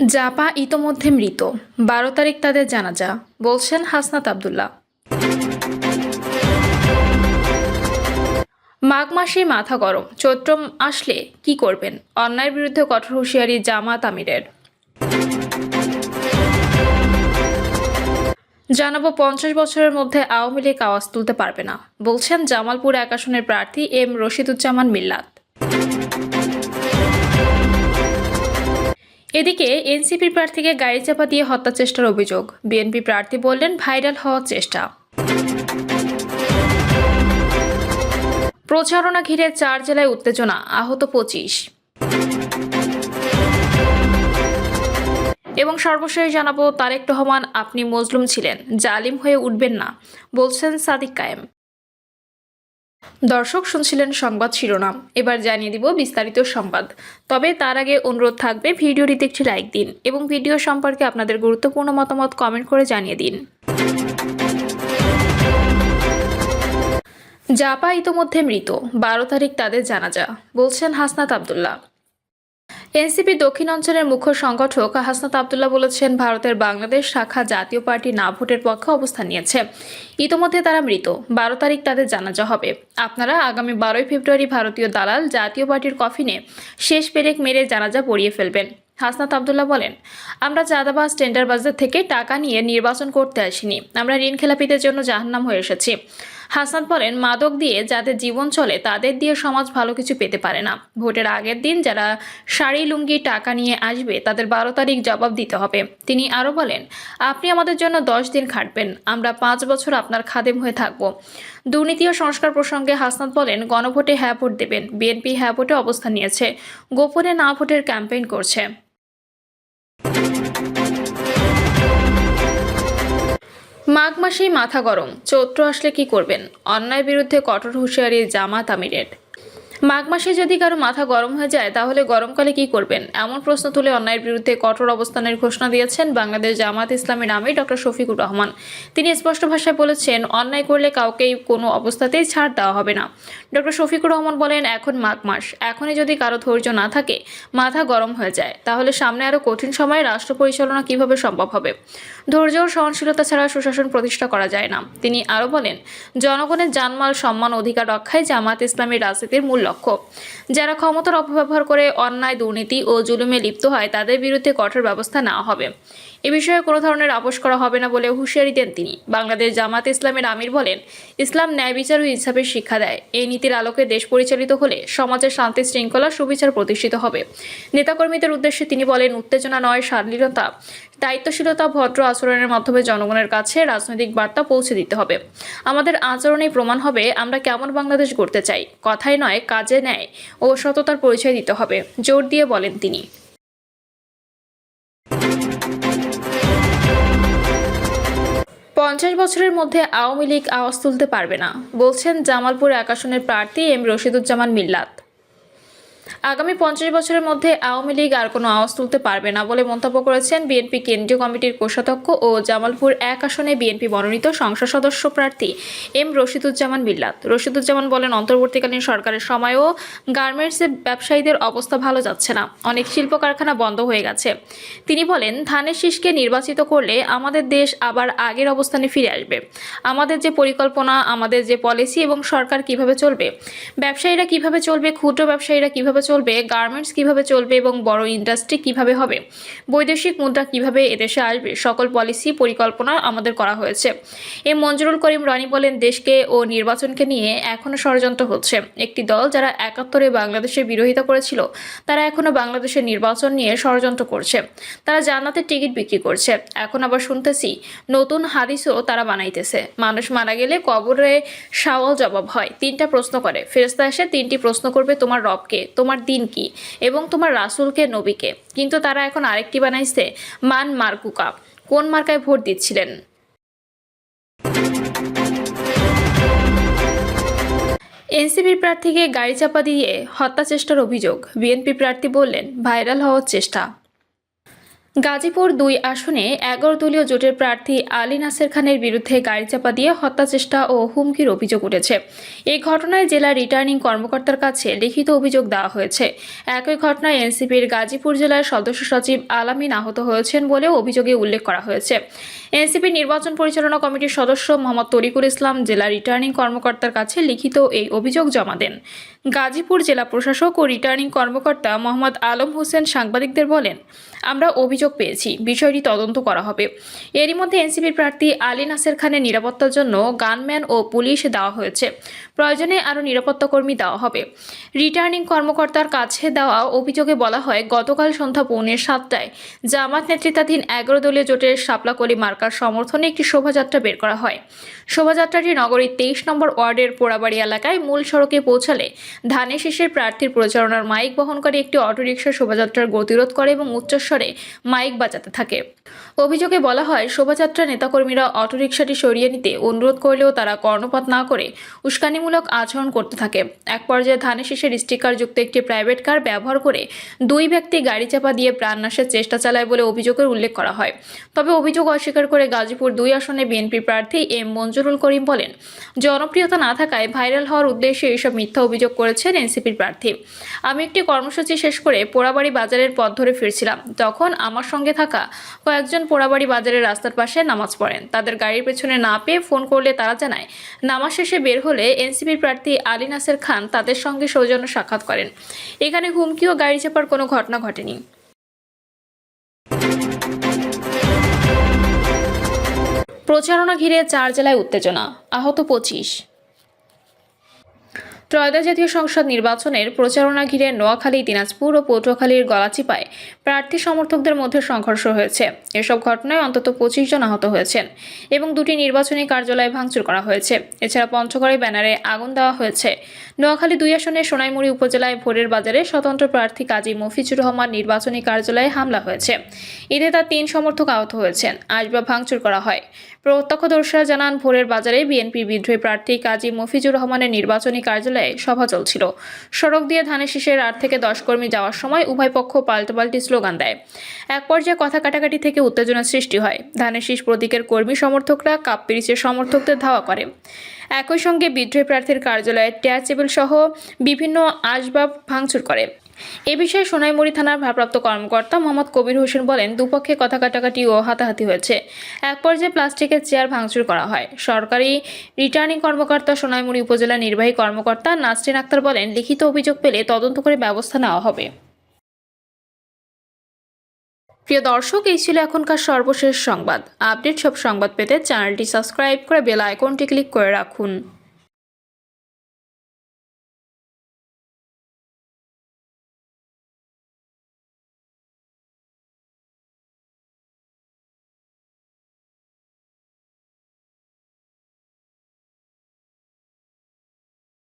জাপা ইতোমধ্যে মৃত। বারো তারিখ তাদের জানাজা, বলছেন হাসনাত আবদুল্লাহ। মাঘ মাসে মাথা গরম চৈত্র আসলে কি করবেন? অন্যায়ের বিরুদ্ধে কঠোর হুঁশিয়ারি জামাত আমিরের। জানাব, পঞ্চাশ বছরের মধ্যে আওয়ামী লীগ আওয়াজ তুলতে পারবে না, বলছেন জামালপুর এক আসনের প্রার্থী এম রশিদুজ্জামান মিল্লাত। এদিকে এনসিপি প্রার্থীকে গাড়ি চাপা দিয়ে হত্যা চেষ্টার অভিযোগ। বিএনপি প্রার্থী বললেন, ভাইরাল হওয়ার চেষ্টা। প্রচারণা ঘিরে চার জেলায় উত্তেজনা, আহত পঁচিশ। এবং সর্বশেষ জানাব, তারেক রহমান, আপনি মজলুম ছিলেন, জালিম হয়ে উঠবেন না, বলছেন সাদিক কায়েম। দর্শক শুনছিলেন সংবাদ শিরোনাম। এবার জানিয়ে দিব বিস্তারিত সংবাদ। তবে তার আগে অনুরোধ থাকবে ভিডিওটিতে একটি লাইক দিন এবং ভিডিও সম্পর্কে আপনাদের গুরুত্বপূর্ণ মতামত কমেন্ট করে জানিয়ে দিন। জাপা ইতোমধ্যে মৃত। বারো তারিখ তাদের জানাজা, বলছেন হাসনাত আবদুল্লাহ। এনসিপি দক্ষিণ অঞ্চলের মুখ্য সংগঠক হাসনাত আবদুল্লাহ বলেছেন, ভারতের বাংলাদেশ শাখা জাতীয় পার্টি না ভোটের পক্ষে অবস্থান নিয়েছে। ইতোমধ্যে তারা মৃত। বারো তারিখ তাদের জানাজা হবে। আপনারা আগামী বারোই ফেব্রুয়ারি ভারতীয় দালাল জাতীয় পার্টির কফিনে শেষ পেরেক মেরে জানাজা পড়িয়ে ফেলবেন। হাসনাত আবদুল্লাহ বলেন, আমরা চাঁদাবাজ, টেন্ডারবাজদের থেকে টাকা নিয়ে নির্বাচন করতে আসিনি। আমরা ঋণ খেলাপিদের জন্য জাহান্নাম হয়ে এসেছি। হাসনাত বলেন, মাদক দিয়ে যাদের জীবন চলে, তাদের দিয়ে সমাজ ভালো কিছু পেতে পারে না। ভোটের আগের দিন যারা শাড়ি, লুঙ্গি, টাকা নিয়ে আসবে, তাদের বারো তারিখ জবাব দিতে হবে। তিনি আরও বলেন, আপনি আমাদের জন্য দশ দিন খাটবেন। আমরা পাঁচ বছর আপনার খাদেম হয়ে থাকব। দুর্নীতি ও সংস্কার প্রসঙ্গে হাসনাত বলেন, গণভোটে হ্যাঁ ভোট দেবেন। বিএনপি হ্যাঁ ভোটে অবস্থান নিয়েছে। গোপনে না ভোটের ক্যাম্পেইন করছে। মাঘ মাসেই মাথা গরম। চৈত্র আসলে কি করবেন? অন্যায় বিরুদ্ধে কঠোর হুঁশিয়ারি জামাত আমিরের। মাঘ মাসে যদি কারও মাথা গরম হয়ে যায়, তাহলে গরমকালে কি করবেন? এমন প্রশ্ন তুলে অন্যায়ের বিরুদ্ধে কঠোর অবস্থানের ঘোষণা দিয়েছেন বাংলাদেশ জামাত ইসলামের নামে ডক্টর শফিকুর রহমান। তিনি স্পষ্ট ভাষায় বলেছেন, অন্যায় করলে কাউকেই কোনো অবস্থাতেই ছাড় দেওয়া হবে না। ডক্টর শফিকুর রহমান বলেন, এখন মাঘ মাস। এখনই যদি কারও ধৈর্য না থাকে, মাথা গরম হয়ে যায়, তাহলে সামনে আরও কঠিন সময়ে রাষ্ট্র পরিচালনা কীভাবে সম্ভব হবে? ধৈর্য ও সহনশীলতা ছাড়া সুশাসন প্রতিষ্ঠা করা যায় না। তিনি আরও বলেন, জনগণের জানমাল সম্মান অধিকার রক্ষায় জামাত ইসলামের রাজনীতির মূল লক্ষ্য। যারা ক্ষমতার অপব্যবহার করে অন্যায়, দুর্নীতি ও জুলুমে লিপ্ত হয়, তাদের বিরুদ্ধে কঠোর ব্যবস্থা নেওয়া হবে। এ বিষয়ে কোনো ধরনের আপোষ করা হবে না বলে হুঁশিয়ারি দেন তিনি। বাংলাদেশ জামাত ইসলামের আমির বলেন, ইসলাম ন্যায় বিচার ও ইনসাফের শিক্ষা দেয়। এই নীতির আলোকে দেশ পরিচালিত হলে সমাজের শান্তি শৃঙ্খলা সুবিচার প্রতিষ্ঠিত হবে। নেতাকর্মীদের উদ্দেশ্যে তিনি বলেন, উত্তেজনা নয় শালীনতা দায়িত্বশীলতা ভদ্র আচরণের মাধ্যমে জনগণের কাছে রাজনৈতিক বার্তা পৌঁছে দিতে হবে। আমাদের আচরণেই প্রমাণ হবে আমরা কেমন বাংলাদেশ গড়তে চাই। কথাই নয়, কাজে ন্যায় ও সততার পরিচয় দিতে হবে, জোর দিয়ে বলেন তিনি। পঞ্চাশ বছরের মধ্যে আওয়ামী লীগ আওয়াজ তুলতে পারবে না, বলছেন জামালপুর এক প্রার্থী এম রশিদুজ্জামান মিল্লাত। আগামী পঞ্চাশ বছরের মধ্যে আওয়ামী লীগ আর কোনো আওয়াজ তুলতে পারবে না বলে মন্তব্য করেছেন বিএনপি কেন্দ্রীয় কমিটির কোষাধ্যক্ষ ও জামালপুর এক আসনে বিএনপি মনোনীত সংসদ সদস্য প্রার্থী এম রশিদুজ্জামান বিল্লাত। রশিদুজ্জামান বলেন, অন্তর্বর্তীকালীন সরকারের সময়ও গার্মেন্টসের ব্যবসায়ীদের অবস্থা ভালো যাচ্ছে না। অনেক শিল্প কারখানা বন্ধ হয়ে গেছে। তিনি বলেন, ধানের শীষকে নির্বাচিত করলে আমাদের দেশ আবার আগের অবস্থানে ফিরে আসবে। আমাদের যে পরিকল্পনা, আমাদের যে পলিসি এবং সরকার কীভাবে চলবে, ব্যবসায়ীরা কীভাবে চলবে, ক্ষুদ্র ব্যবসায়ীরা কীভাবে চলবে গার্মেন্টস কীভাবে চলবে এবং বড় ইন্ডাস্ট্রি কীভাবে হবে, বৈদেশিক মুদ্রা কীভাবে এদেশে আসবে, সকল পলিসি পরিকল্পনা আমাদের করা হয়েছে। এ মঞ্জুরুল করিম রানী বলেন, দেশকে ও নির্বাচনকে নিয়ে এখনও ষড়যন্ত্র হচ্ছে। একটি দল যারা একাত্তরে বাংলাদেশের বিরোধিতা করেছিল, তারা এখনও বাংলাদেশের নির্বাচন নিয়ে ষড়যন্ত্র করছে। তারা জান্নাতের টিকিট বিক্রি করছে। এখন আবার শুনতেছি, নতুন হাদিসও তারা বানাইতেছে। মানুষ মারা গেলে কবরে সওয়াল জবাব হয়, তিনটা প্রশ্ন করে। ফেরেস্তা এসে তিনটি প্রশ্ন করবে, তোমার রবকে। তোমার দিন কি? এবং তোমার রাসুলকে, নবীকে। কিন্তু তারা এখন আরেকটি বানাইছে, মান মার্কুকা। কোন মার্কায় ভোট দিচ্ছিলেন? এনসিপির প্রার্থীকে গাড়ি চাপা দিয়ে হত্যা চেষ্টার অভিযোগ। বিএনপি প্রার্থী বললেন, ভাইরাল হওয়ার চেষ্টা। গাজীপুর দুই আসনে এগারো দলীয় জোটের প্রার্থী আলী নাসের খানের বিরুদ্ধে গাড়ি চাপা দিয়ে হত্যা চেষ্টা ও হুমকির অভিযোগ উঠেছে। এই ঘটনায় জেলা রিটার্নিং কর্মকর্তার কাছে লিখিত অভিযোগ দেওয়া হয়েছে। একই ঘটনায় এনসিপির গাজীপুর জেলার সদস্য সচিব আলামিন আহত হয়েছেন বলেও অভিযোগে উল্লেখ করা হয়েছে। এনসিপি নির্বাচন পরিচালনা কমিটির সদস্য মোহাম্মদ তরিকুল ইসলাম জেলা রিটার্নিং কর্মকর্তার কাছে লিখিত এই অভিযোগ জমা দেন। গাজীপুর জেলা প্রশাসক ও রিটার্নিং কর্মকর্তা মোহাম্মদ আলম হোসেন সাংবাদিকদের বলেন আমরা অভিযোগ পেয়েছি। বিষয়টি তদন্ত করা হবে। এরই মধ্যে এনসিপির প্রার্থী আলী নাসের খানের নিরাপত্তার জন্য গানম্যান ও পুলিশ দেওয়া হয়েছে। প্রয়োজনে আরও নিরাপত্তা কর্মী দেওয়া হবে। রিটার্নিং কর্মকর্তার কাছে দেওয়া অভিযোগে বলা হয়, গতকাল সন্ধ্যা পৌনে সাতটায় জামাত নেতৃত্বাধীন এগারো দলীয় জোটের শাপলাকলি মার্কার সমর্থনে একটি শোভাযাত্রা বের করা হয়। শোভাযাত্রাটি নগরীর তেইশ নম্বর ওয়ার্ডের পোড়াবাড়ি এলাকায় মূল সড়কে পৌঁছালে ধানে শীষের প্রার্থীর প্রচারণার মাইক বহনকারী একটি অটোরিকশা শোভাযাত্রার গতিরোধ করে এবং উচ্চস্বরে মাইক বাজাতে থাকে। অভিযোগে বলা হয় শোভাযাত্রা নেতাকর্মীরা অটোরিকশাটি সরিয়ে নিতে অনুরোধ করলেও তারা কর্ণপাত না করে উস্কানিমূলক আচরণ করতে থাকে। এক পর্যায়ে ধানে শীষের স্টিকারযুক্ত একটি প্রাইভেট কার ব্যবহার করে দুই ব্যক্তি গাড়ি চাপা দিয়ে প্রাণনাশের চেষ্টা চালায় বলে অভিযোগের উল্লেখ করা হয়। তবে অভিযোগ অস্বীকার করে গাজীপুর দুই আসনে বিএনপি প্রার্থী এম মঞ্জুরুল করিম বলেন, জনপ্রিয়তা না থাকায় ভাইরাল হওয়ার উদ্দেশ্যে এইসব মিথ্যা অভিযোগ করেছেন এনসিপির প্রার্থী। আমি একটি কর্মসূচি শেষ করে পোড়াবাড়ি বাজারের পথ ধরে ফিরছিলাম। তখন আমার সঙ্গে থাকা কয়েকজন পোড়াবাড়ি বাজারের রাস্তার পাশে নামাজ পড়েন। তাদের গাড়ির পেছনে না পেয়ে ফোন করলে তারা জানায়, নামাজ শেষে বের হলে এনসিপির প্রার্থী আলী নাসের খান তাদের সঙ্গে সৌজন্য সাক্ষাৎ করেন। এখানে হুমকি ও গাড়ি চাপার কোনো ঘটনা ঘটেনি। প্রচারণা ঘিরে চার জেলায় উত্তেজনা। আহত পঁচিশ। ত্রয়োদশ জাতীয় সংসদ নির্বাচনের প্রচারণা ঘিরে নোয়াখালী, দিনাজপুর ও পটুয়াখালীর গলাচিপায় প্রার্থী সমর্থকদের মধ্যে সংঘর্ষ হয়েছে। এসব ঘটনায় অন্তত পঁচিশ জন আহত হয়েছেন এবং দুটি নির্বাচনী কার্যালয় ভাঙচুর করা হয়েছে। এছাড়া পঞ্চগড়ে ব্যানারে আগুন দেওয়া হয়েছে। নোয়াখালী দুই আসনে সোনাইমুড়ি উপজেলায় ভোরের বাজারে স্বতন্ত্র প্রার্থী কাজী মফিজুর রহমান নির্বাচনী কার্যালয়ে হামলা হয়েছে। এতে তার তিন সমর্থক আহত হয়েছেন। আসবাব ভাঙচুর করা হয়। প্রত্যক্ষদর্শীরা জানান, ভোরের বাজারে বিএনপি বিদ্রোহী প্রার্থী কাজী মফিজুর রহমানের নির্বাচনী কার্যালয়ে সভা চলছিল। সড়ক দিয়ে ধানের শীষের আট থেকে দশ কর্মী যাওয়ার সময় উভয় পক্ষ পাল্টাপাল্টি স্লোগান দেয়। এক পর্যায়ে কথা কাটাকাটি থেকে উত্তেজনা সৃষ্টি হয়। ধানের শীষ প্রতীকের কর্মী সমর্থকরা কাপ পিরিচের সমর্থকদের ধাওয়া করে। একই সঙ্গে বিদ্রোহী প্রার্থীর কার্যালয়ে টেবিল সহ বিভিন্ন আসবাব ভাঙচুর করে। এ বিষয়ে সোনাইমুড়ি থানার ভারপ্রাপ্ত কর্মকর্তা মোহাম্মদ কবির হোসেন বলেন দুপক্ষে কথা কাটাকাটি ও হাতাহাতি হয়েছে। এক পর্যায়ে প্লাস্টিকের চেয়ার ভাঙচুর করা হয়। সরকারি রিটার্নিং কর্মকর্তা সোনাইমুড়ি উপজেলা নির্বাহী কর্মকর্তা নাসরিন আক্তার বলেন, লিখিত অভিযোগ পেলে তদন্ত করে ব্যবস্থা নেওয়া হবে। প্রিয় দর্শক, এই ছিল এখনকার সর্বশেষ সংবাদ। আপডেট সব সংবাদ পেতে চ্যানেলটি সাবস্ক্রাইব করে বেল আইকনটি ক্লিক করে রাখুন।